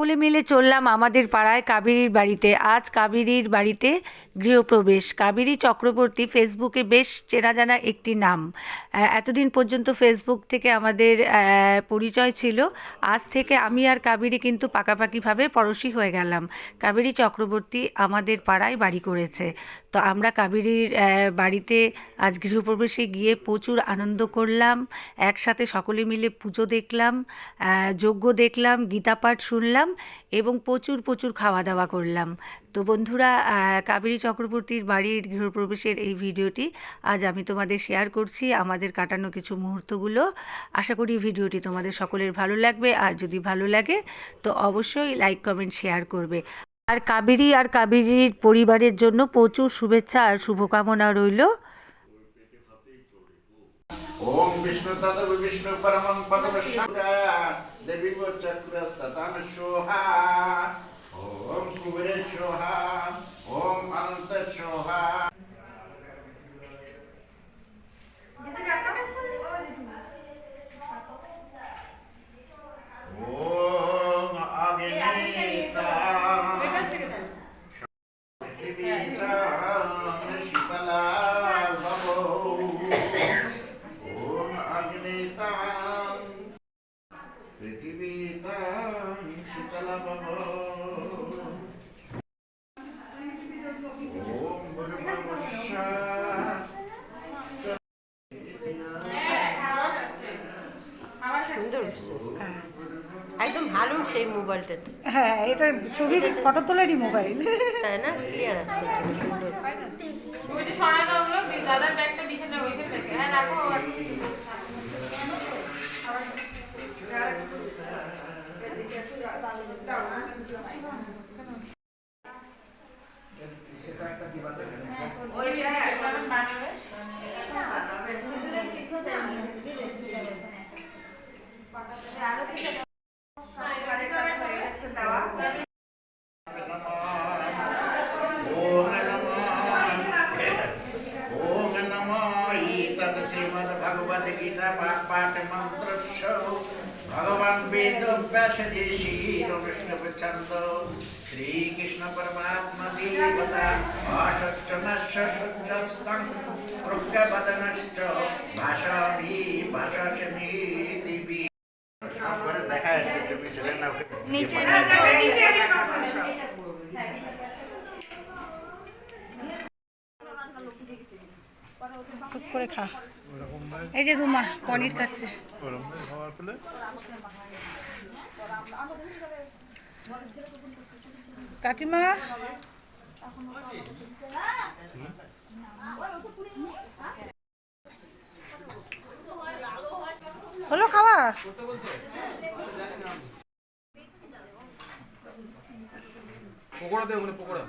সকলে মিলে চললাম আমাদের পাড়ায় কাবেরীর বাড়িতে। আজ কাবেরীর বাড়িতে গৃহপ্রবেশ। কাবেরী চক্রবর্তী ফেসবুকে বেশ চেনা জানা একটি নাম। এতদিন পর্যন্ত ফেসবুক থেকে আমাদের পরিচয় ছিল। আজ থেকে আমি আর কাবেরী কিন্তু পাকাপাকিভাবে পড়শি হয়ে গেলাম। কাবেরী চক্রবর্তী আমাদের পাড়ায় বাড়ি করেছে। তো আমরা কাবেরীর বাড়িতে আজ গৃহপ্রবেশে গিয়ে প্রচুর আনন্দ করলাম। একসাথে সকলে মিলে পুজো দেখলাম যজ্ঞ দেখলাম, গীতাপাঠ শুনলাম। এবং প্রচুর প্রচুর খাওয়া দাওয়া করলাম। তো বন্ধুরা কাবেরী চক্রবর্তীর বাড়ির গৃহপ্রবেশের এই ভিডিওটি আজ আমি তোমাদের শেয়ার করছি, আমাদের কাটানো কিছু মুহূর্তগুলো। আশা করি ভিডিওটি তোমাদের সকলের ভালো লাগবে, আর যদি ভালো লাগে, তো অবশ্যই লাইক, কমেন্ট, শেয়ার করবে। আর কাবেরী আর কাবেরীর পরিবারের জন্য প্রচুর শুভেচ্ছা আর শুভকামনা রইল। ওম বিষ্ণু বিষ্ণু विष्णु परमं पदमशंका देवी वो चक्रस्ततान शोहा ओम कुबेर शोहा ভালো সেই মোবাইলটাতে হ্যাঁ এটা ছবির ফটো তোলারই মোবাইল। তাই না? ক্লিয়ার ওইটা সরাই ভগবদ্গীতা পাঠ মন্ত্র ভগবান বেদ শ্রীকৃষ্ণ পরমাত্মা দেবতা অসচ্ছনশ্চ সচ্ছস্তং প্রজ্ঞাপদনশ্চ ভাষামি দেবী দেখা তুমি করে খা। এই যে রুমা পনির খাচ্ছে। কাকিমা? হলো খাওয়া? পকোড়া দে ওখানে পকোড়া।